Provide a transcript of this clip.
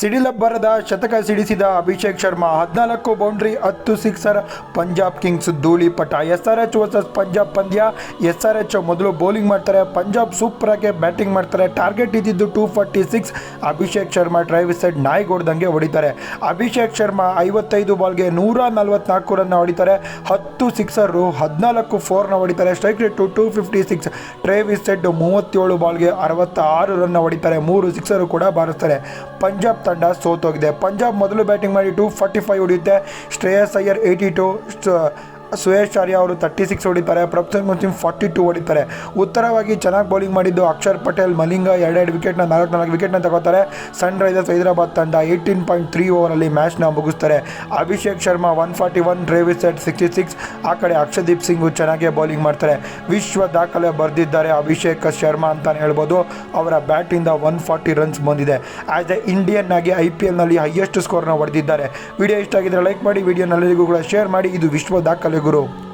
ಸಿಡಿಲಬ್ಬರದ ಶತಕ ಸಿಡಿಸಿದ ಅಭಿಷೇಕ್ ಶರ್ಮಾ, ಹದಿನಾಲ್ಕು ಬೌಂಡ್ರಿ, ಹತ್ತು ಸಿಕ್ಸರ್, ಪಂಜಾಬ್ ಕಿಂಗ್ಸ್ ಧೂಳಿಪಟ S R H versus Punjab ಪಂದ್ಯ. ಎಸ್ ಆರ್ ಎಚ್ ಮೊದಲು ಬೌಲಿಂಗ್ ಮಾಡ್ತಾರೆ. ಪಂಜಾಬ್ ಸೂಪರ್ ಆಗಿ ಬ್ಯಾಟಿಂಗ್ ಮಾಡ್ತಾರೆ. ಟಾರ್ಗೆಟ್ ಇದ್ದಿದ್ದು two forty six Abhishek Sharma drive side ನಾಯಿ ಹೊಡೆದಂಗೆ ಹೊಡಿತಾರೆ. ಅಭಿಷೇಕ್ ಶರ್ಮಾ ಐವತ್ತೈದು ಬಾಲ್ಗೆ ನೂರ ನಲವತ್ನಾಲ್ಕು ರನ್ನ ಹೊಡಿತಾರೆ. ಹತ್ತು ಸಿಕ್ಸರು ಹದಿನಾಲ್ಕು ಫೋರ್ನ ಹೊಡಿತಾರೆ. Strike rate two fifty six Travis set ಮೂವತ್ತೇಳು ಬಾಲ್ಗೆ ಅರವತ್ತಾರು ರನ್ನ ಹೊಡಿತಾರೆ. ಮೂರು ಸಿಕ್ಸರು ಕೂಡ ಬಾರಿಸ್ತಾರೆ. ಪಂಜಾಬ್ ತಂಡ ಸೋತೋಗಿದೆ. ಪಂಜಾಬ್ ಮೊದಲು ಬ್ಯಾಟಿಂಗ್ ಮಾಡಿ ಟು ಫಾರ್ಟಿ ಫೈವ್ ಹೊಡೆಯುತ್ತೆ. ಶ್ರೇಯಸ್ ಅಯ್ಯರ್ ಏಯ್ಟಿ ಟು ಸುಯೇಶ್ ಅವರು ತರ್ಟಿ ಸಿಕ್ಸ್ ಹೊಡಿತಾರೆ ಪ್ರಭ್ಸನ್ ಮುಸ್ಲಿಂ ಫಾರ್ಟಿ ಟು ಹೊಡಿತಾರೆ. ಉತ್ತರವಾಗಿ ಚೆನ್ನಾಗಿ ಬೌಲಿಂಗ್ ಮಾಡಿದ್ದು ಅಕ್ಷರ್ ಪಟೇಲ್, ಮಲಿಂಗ ಎರಡೆರಡು ವಿಕೆಟ್ನ ನಾಲ್ಕು ನಾಲ್ಕು ವಿಕೆಟ್ನ ತಗೋತಾರೆ. ಸನ್ ರೈಸರ್ಸ್ ಹೈದರಾಬಾದ್ ತಂಡ ಏಯ್ಟೀನ್ ಪಾಯಿಂಟ್ ತ್ರೀ ಓವರಲ್ಲಿ ಮ್ಯಾಚ್ನ ಮುಗಿಸ್ತಾರೆ. Abhishek Sharma one forty one Travis set sixty six ಆ ಕಡೆ ಅಕ್ಷದೀಪ್ ಸಿಂಗು ಚೆನ್ನಾಗೇ ಬೌಲಿಂಗ್ ಮಾಡ್ತಾರೆ. ವಿಶ್ವ ದಾಖಲೆ ಬರೆದಿದ್ದಾರೆ ಅಭಿಷೇಕ್ ಶರ್ಮಾ ಅಂತಲೇ ಹೇಳ್ಬೋದು. ಅವರ ಬ್ಯಾಟಿಂದ ಒನ್ ಫಾರ್ಟಿ ರನ್ಸ್ ಬಂದಿದೆ. ಆ್ಯಸ್ ಎ ಇಂಡಿಯನ್ ಆಗಿ ಐ ಪಿ ಎಲ್ನಲ್ಲಿ ಹೈಯೆಸ್ಟ್ ಸ್ಕೋರ್ನ ಹೊಡೆದಿದ್ದಾರೆ. ವಿಡಿಯೋ ಇಷ್ಟ ಆಗಿದ್ರೆ ಲೈಕ್ ಮಾಡಿ ವಿಡಿಯೋನಲ್ಲಿಗೂ ಕೂಡ ಶೇರ್ ಮಾಡಿ. ಇದು ವಿಶ್ವ ದಾಖಲೆ alegrou.